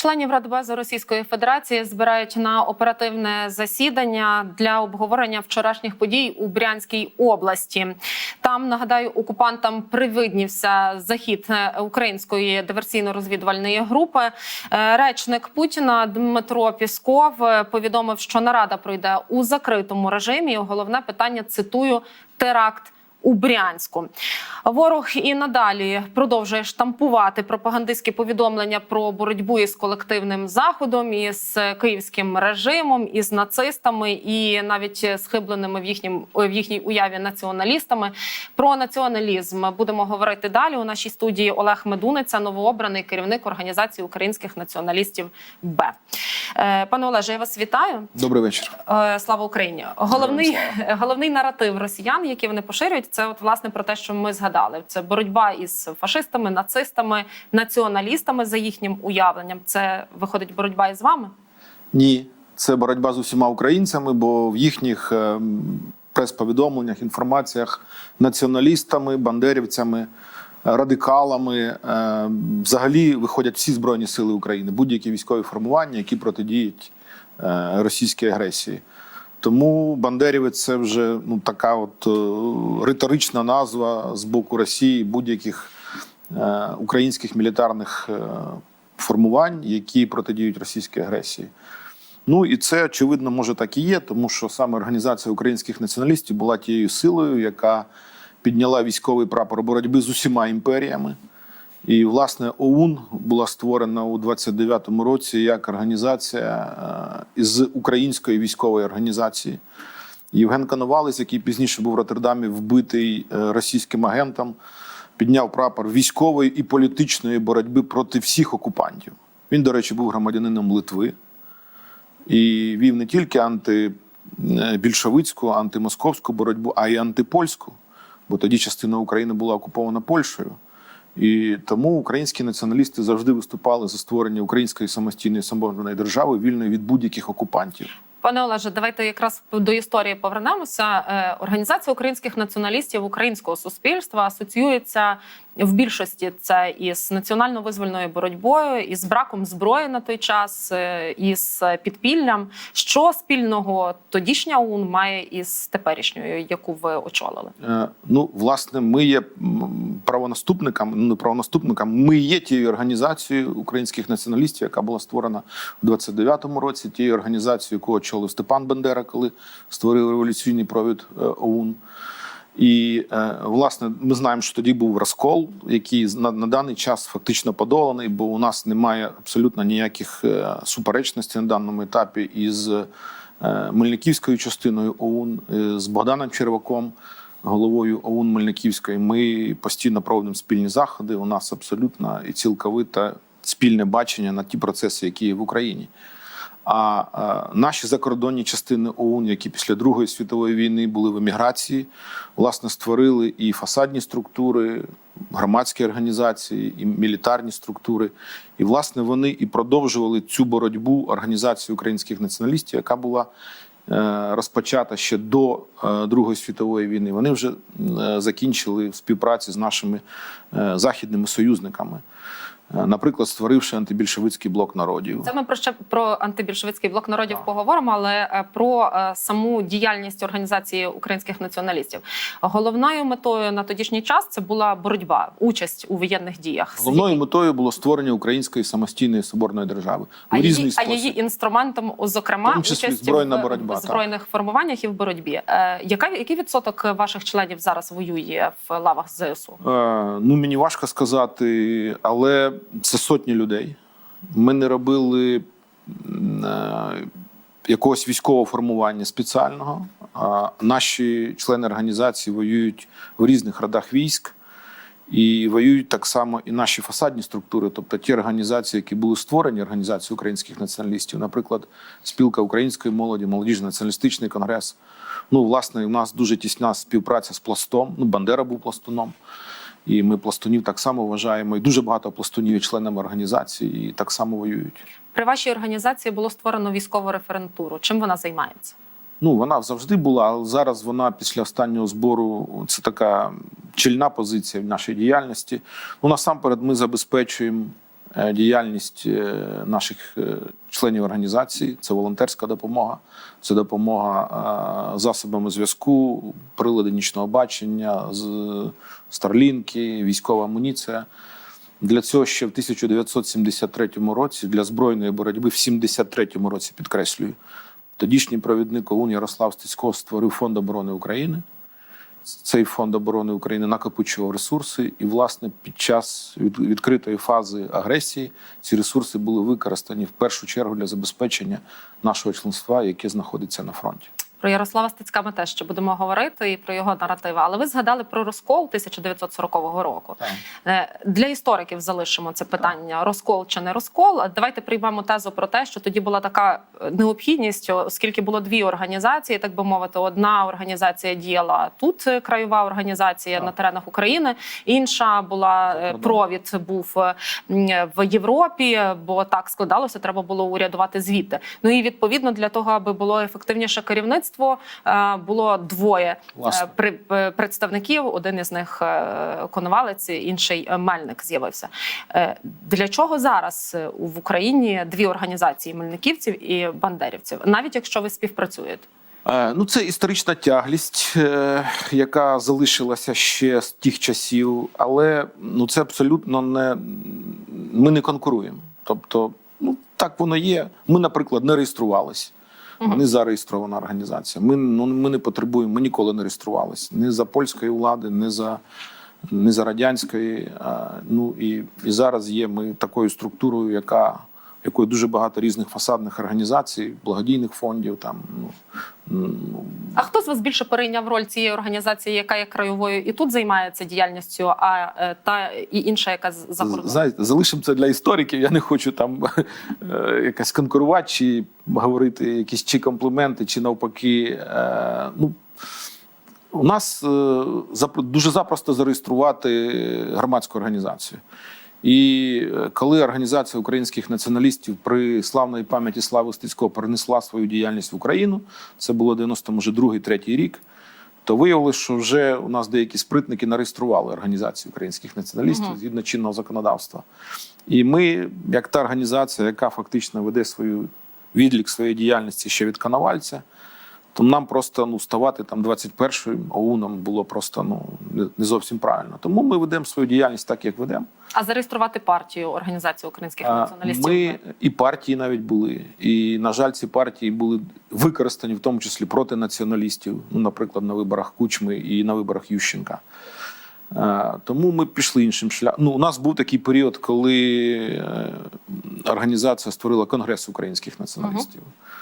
Членів Радбезу Російської Федерації збирають на оперативне засідання для обговорення вчорашніх подій у Брянській області. Там нагадаю, окупантам привиднівся захід е, української диверсійно-розвідувальної групи. Е, Речник Путіна Дмитро Пісков е, повідомив, що нарада пройде у закритому режимі. Головне питання цитую теракт. У Брянську ворог і надалі продовжує штампувати пропагандистські повідомлення про боротьбу із колективним заходом, із київським режимом, із нацистами і навіть схибленими в їхнім в їхній уяві націоналістами. Про націоналізм будемо говорити далі. У нашій студії Олег Медуниця, новообраний керівник організації українських націоналістів. Б Е, пане Олеже, я вас вітаю. Добрий вечір. Е, Слава Україні! Головний головний наратив росіян, який вони поширюють, це от власне про те, що ми згадали. Це боротьба із фашистами, нацистами, націоналістами за їхнім уявленням. Це виходить боротьба із вами. Ні, це боротьба з усіма українцями, бо в їхніх е, прес-повідомленнях, інформаціях націоналістами, бандерівцями, радикалами е, взагалі виходять всі збройні сили України, будь-які військові формування, які протидіють е, російській агресії. Тому Бандерівець це вже ну така от е, риторична назва з боку Росії будь-яких е, українських мілітарних е, формувань, які протидіють російській агресії. Ну і це очевидно може так і є, тому що саме організація українських націоналістів була тією силою, яка підняла військовий прапор боротьби з усіма імперіями. І, власне, ОУН була створена у 29-му році як організація е, із української військової організації. Євген Коновалець, який пізніше був в Роттердамі вбитий е, російським агентом, підняв прапор військової і політичної боротьби проти всіх окупантів. Він, до речі, був громадянином Литви і вів не тільки антибільшовицьку, антимосковську боротьбу, а й антипольську, бо тоді частина України була окупована Польщею. І тому українські націоналісти завжди виступали за створення української самостійної самоборної держави, вільної від будь-яких окупантів. Пане Олеже, давайте якраз до історії повернемося. Е, Організація українських націоналістів українського суспільства асоціюється в більшості це із національно-визвольною боротьбою, із браком зброї на той час, е, із підпіллям. Що спільного тодішня ОУН має із теперішньою, яку ви очолили? Е, Ну, власне, ми є правонаступниками, ну правонаступниками. Ми є тією організацією українських націоналістів, яка була створена у 29-му році. Тією організацією, яку очолив Степан Бендера, коли створив революційний провід е, ОУН. І е, власне ми знаємо, що тоді був розкол, який на, на даний час фактично подоланий, бо у нас немає абсолютно ніяких е, суперечностей на даному етапі із Мельниківською частиною ОУН, з Богданом Черваком, головою ОУН Мельниківської. Ми постійно проводимо спільні заходи. У нас абсолютно і цілковите спільне бачення на ті процеси, які є в Україні. А е, наші закордонні частини ОУН, які після Другої світової війни були в еміграції, власне створили і фасадні структури, громадські організації, і мілітарні структури. І власне вони і продовжували цю боротьбу організації українських націоналістів, яка була е, розпочата ще до е, Другої світової війни. Вони вже закінчили в співпраці з нашими західними союзниками. Е, Наприклад, створивши антибільшовицький блок народів. Це ми про ще про антибільшовицький блок народів поговоримо, але е, про е, саму діяльність організації українських націоналістів. Головною метою на тодішній час це була боротьба, участь у воєнних діях. Головною метою було створення української самостійної соборної держави а в різний її, а її інструментом, зокрема, В тому збройна в боротьба, так. збройних формуваннях і в боротьбі. Е, яка який відсоток ваших членів зараз воює в лавах ЗСУ? Е, ну мені важко сказати, але це сотні людей. Ми не робили е, якогось військового формування спеціального. Наші члени організації воюють в різних родах військ. І воюють так само і наші фасадні структури, тобто ті організації, які були створені, організації українських націоналістів, наприклад, спілка української молоді, молодіжний націоналістичний конгрес. Ну, власне, у нас дуже тісна співпраця з пластом. Ну, Бандера був пластуном, і ми пластунів так само вважаємо. І дуже багато пластунів є членами організації і так само воюють. При вашій організації було створено військову референтуру. Чим вона займається? Ну, вона завжди була, але зараз вона після останнього збору це така чільна позиція в нашій діяльності. Ну, насамперед, ми забезпечуємо діяльність е, наших е, членів організації. Це волонтерська допомога, це допомога е, засобами зв'язку, прилади нічного бачення, старлінки, військова амуніція. Для цього ще в 1973 році для збройної боротьби в 73-му році підкреслюю. Тодішній провідник ОУН Ярослав Стецько створив фонд оборони України. Цей фонд оборони України накопичував ресурси, і, власне, під час відкритої фази агресії ці ресурси були використані в першу чергу для забезпечення нашого членства, яке знаходиться на фронті. Про Ярослава Стецька ми теж ще будемо говорити і про його наративи. Але ви згадали про розкол 1940 року. Е, Для істориків залишимо це питання: розкол чи не розкол. Давайте приймемо тезу про те, що тоді була така е, необхідність, оскільки було дві організації, так би мовити, одна організація діяла тут, е, краєва організація Так. на теренах України, інша була провід був в Європі, бо так складалося, треба було урядувати звідти. Ну і відповідно для того, аби було ефективніше керівництво, е, було двоє Власне. е, при- е, представників. Один із них Коновалець, інший Мельник з'явився. Для чого зараз в Україні дві організації мельниківців і бандерівців, навіть якщо ви співпрацюєте? Ну, це історична тяглість, яка залишилася ще з тих часів, але ну це абсолютно не ми не конкуруємо. Тобто, ну так воно є. Ми, наприклад, не реєструвалися. Не зареєстрована організація. Ми, ну, ми не потребуємо, ми ніколи не реєструвалися ні за польської влади, ні за, ні за радянської. А, ну і, і зараз є ми такою структурою, яка якою дуже багато різних фасадних організацій, благодійних фондів. Там ну, ну А хто з вас більше перейняв роль цієї організації, яка є краєвою і тут займається діяльністю, а е, та і інша, яка за кордоном? знаєте, залишимо це для істориків. Я не хочу там е, якось конкурувати чи говорити якісь чи компліменти, чи навпаки. Е, ну, у нас дуже запросто зареєструвати громадську організацію. І е, коли організація українських націоналістів при славної пам'яті Слави Стецького перенесла свою діяльність в Україну, це було 92-3 рік. То виявилося, що вже у нас деякі спритники нареєстрували організацію українських націоналістів Мгм. згідно чинного законодавства. І ми, як та організація, яка фактично веде свою відлік своєї діяльності ще від Коновальця, то нам просто ну, ставати там 21-м ОУНом було просто ну, не- зовсім правильно. Тому ми ведемо свою діяльність так, як ведемо. А зареєструвати партію організацію українських націоналістів? Ми і партії навіть були. І, на жаль, ці партії були використані в тому числі проти націоналістів, ну, наприклад, на виборах Кучми і на виборах Ющенка. Тому ми пішли іншим шляхом. Ну, у нас був такий період, коли е, організація створила Конгрес українських націоналістів. Е,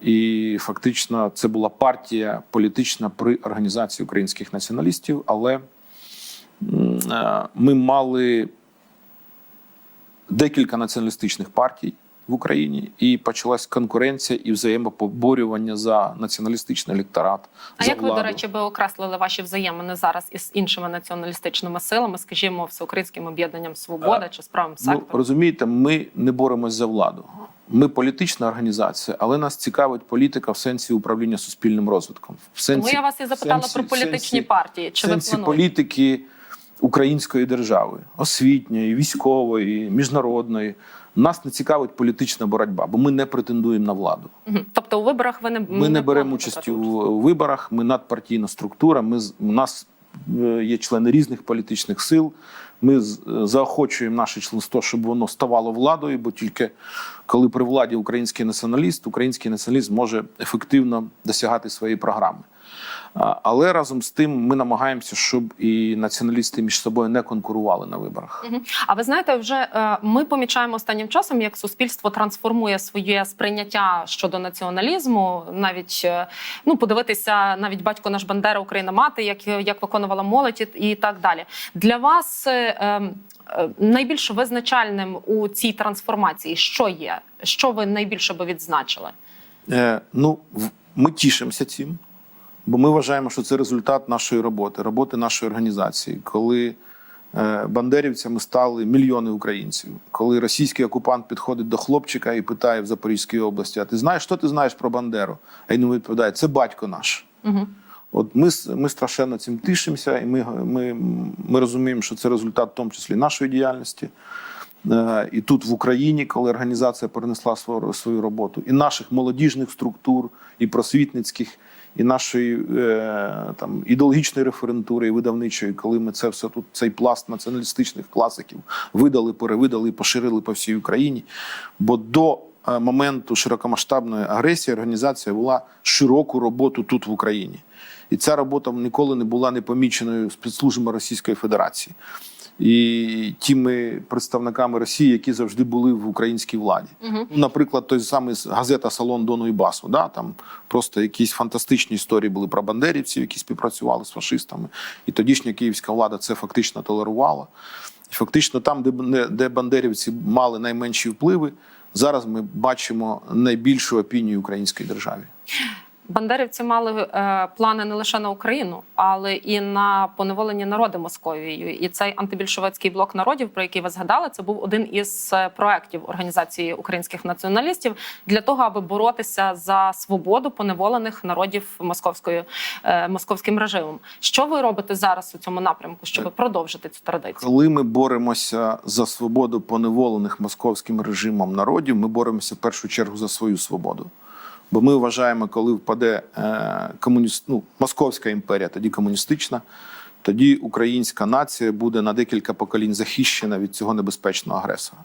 І фактично це була партія політична при організації українських націоналістів, але ми мали декілька націоналістичних партій в Україні, і почалась конкуренція і взаємопоборювання за націоналістичний електорат. А за як ви, до речі, би окреслили ваші взаємини зараз із іншими націоналістичними силами, скажімо, всеукраїнським об'єднанням Свобода чи з правим Ну, розумієте, ми не боремось за владу. Ми політична організація, але нас цікавить політика в сенсі управління суспільним розвитком. В сенсі, Тому я вас і запитала сенсі- про політичні сенсі- партії. Чи в сенсі плануєте? політики української держави, освітньої, військової, міжнародної. Нас не цікавить політична боротьба, бо ми не претендуємо на владу. Тобто у виборах ви не Ми не беремо участь у виборах. Ми надпартійна структура. Ми у нас е, є члени різних політичних сил. Ми е, заохочуємо наше членство, щоб воно ставало владою, бо тільки коли при владі український націоналіст, український націоналіст може ефективно досягати своєї програми. Але разом з тим ми намагаємося, щоб і націоналісти між собою не конкурували на виборах. А ви знаєте, вже е, ми помічаємо останнім часом, як суспільство трансформує своє сприйняття щодо націоналізму. Навіть е, ну подивитися, навіть батько наш Бандера, Україна мати, як, як виконувала молодь і, так далі. Для вас е, найбільш визначальним у цій трансформації, що є? Що ви найбільше би відзначили? Е, ну, в- ми тішимося цим, бо ми вважаємо, що це результат нашої роботи, роботи нашої організації. Коли е, бандерівцями стали мільйони українців, коли російський окупант підходить до хлопчика і питає в Запорізькій області: А ти знаєш, що ти знаєш про Бандеру? А він відповідає: це батько наш. Угу. От ми, ми страшенно цим тишимося, і ми, ми, ми розуміємо, що це результат в тому числі нашої діяльності. Е, І тут в Україні, коли організація перенесла свою, свою роботу, і наших молодіжних структур, і просвітницьких, і нашої е, там ідеологічної референтури, і видавничої, коли ми це все тут, цей пласт націоналістичних класиків видали, перевидали поширили по всій Україні. Бо до е, моменту широкомасштабної агресії організація вела широку роботу тут в Україні. І ця робота ніколи не була непоміченою спецслужбами Російської Федерації і тими представниками Росії, які завжди були в українській владі. Ну, Наприклад, той самий газета Салон Дону і Басу. Да? Там просто якісь фантастичні історії були про бандерівців, які співпрацювали з фашистами. І тодішня київська влада це фактично толерувала. І фактично, там, де, де бандерівці мали найменші впливи, зараз ми бачимо найбільшу опінію української державі. Бандерівці мали е, плани не лише на Україну, але і на поневолення народи Московією. І цей антибільшовицький блок народів, про який ви згадали, це був один із е, проєктів організації українських націоналістів для того, аби боротися за свободу поневолених народів московською е, московським режимом. Що ви робите зараз у цьому напрямку, щоб продовжити цю традицію? Коли ми боремося за свободу поневолених московським режимом народів, ми боремося в першу чергу за свою свободу. Бо ми вважаємо, коли впаде е, комуніст, ну, Московська імперія, тоді комуністична, тоді українська нація буде на декілька поколінь захищена від цього небезпечного агресора.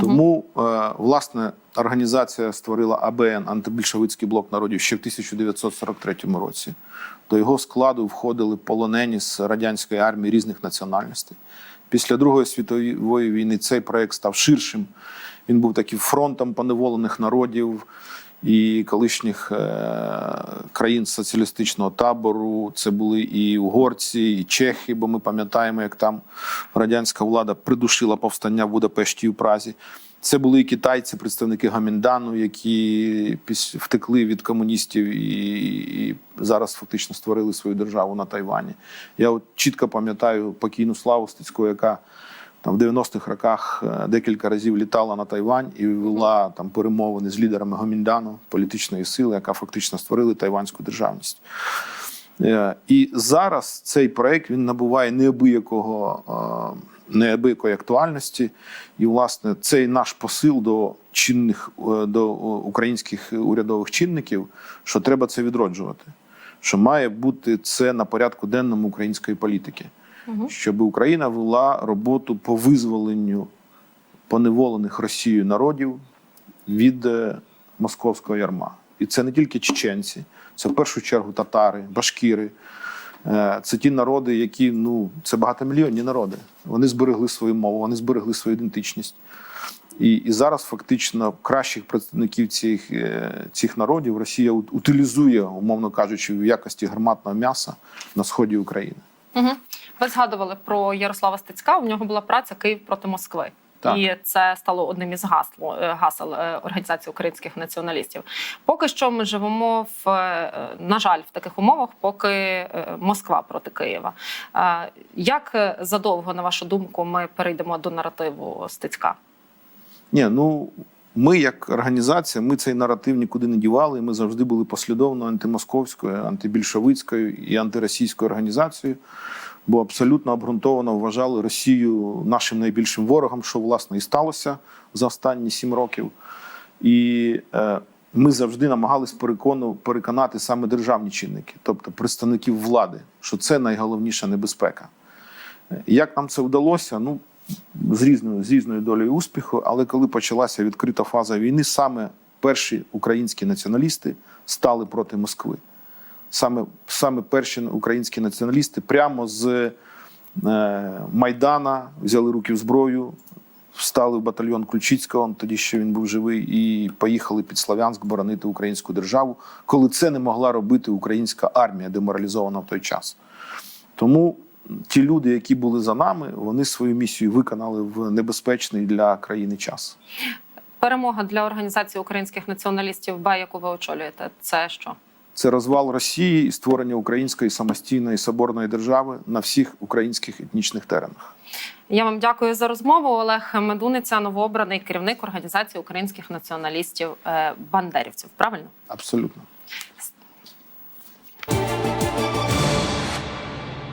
Тому, е, власне, організація створила АБН антибільшовицький блок народів ще в 1943 році. До його складу входили полонені з радянської армії різних національностей. Після Другої світової війни цей проект став ширшим. Він був таким фронтом поневолених народів і колишніх е, країн соціалістичного табору. Це були і угорці, і чехи, бо ми пам'ятаємо, як там радянська влада придушила повстання в Будапешті і в Празі. Це були і китайці, представники Гаміндану, які втекли від комуністів і, і зараз фактично створили свою державу на Тайвані. Я от чітко пам'ятаю покійну славу Стецьку, яка там в 90-х роках е, декілька разів літала на Тайвань і вела там перемовини з лідерами Гоміндану, політичної сили, яка фактично створили тайванську державність. Е, І зараз цей проект він набуває неабиякого е, неабиякої актуальності. І, власне, цей наш посил до чинних до українських урядових чинників, що треба це відроджувати. Що має бути це на порядку денному української політики, щоб Україна вела роботу по визволенню поневолених Росією народів від е, московського ярма. І це не тільки чеченці, це в першу чергу татари, башкіри. Е, Це ті народи, які ну це багатомільйонні народи. Вони зберегли свою мову, вони зберегли свою ідентичність. І, і зараз фактично кращих представників цих, е, цих народів Росія утилізує, умовно кажучи, в якості гарматного м'яса на сході України. Угу. Ви згадували про Ярослава Стецька. У нього була праця Київ проти Москви. Так. І це стало одним із гасло, е, гасел е, організації українських націоналістів. Поки що ми живемо в е, на жаль в таких умовах, поки Москва проти Києва. Як задовго, на вашу думку, ми перейдемо до наративу Стецька? Ні, ну ми як організація, ми цей наратив нікуди не дівали. Ми завжди були послідовно антимосковською, антибільшовицькою і антиросійською організацією, бо абсолютно обґрунтовано вважали Росію нашим найбільшим ворогом, що власне і сталося за останні сім років. І е, ми завжди намагались перекону, переконати саме державні чинники, тобто представників влади, що це найголовніша небезпека. Як нам це вдалося? Ну, з різною, з різною долею успіху, але коли почалася відкрита фаза війни, саме перші українські націоналісти стали проти Москви. Саме, саме перші українські націоналісти прямо з е, Майдана взяли руки в зброю, встали в батальйон Ключицького, тоді ще він був живий, і поїхали під Слов'янськ боронити українську державу, коли це не могла робити українська армія, деморалізована в той час. Тому ті люди, які були за нами, вони свою місію виконали в небезпечний для країни час. Перемога для організації українських націоналістів, БА, яку ви очолюєте, це що? Це розвал Росії і створення української самостійної соборної держави на всіх українських етнічних теренах. Я вам дякую за розмову. Олег Медуниця, новообраний керівник організації українських націоналістів е, бандерівців. Правильно? Абсолютно.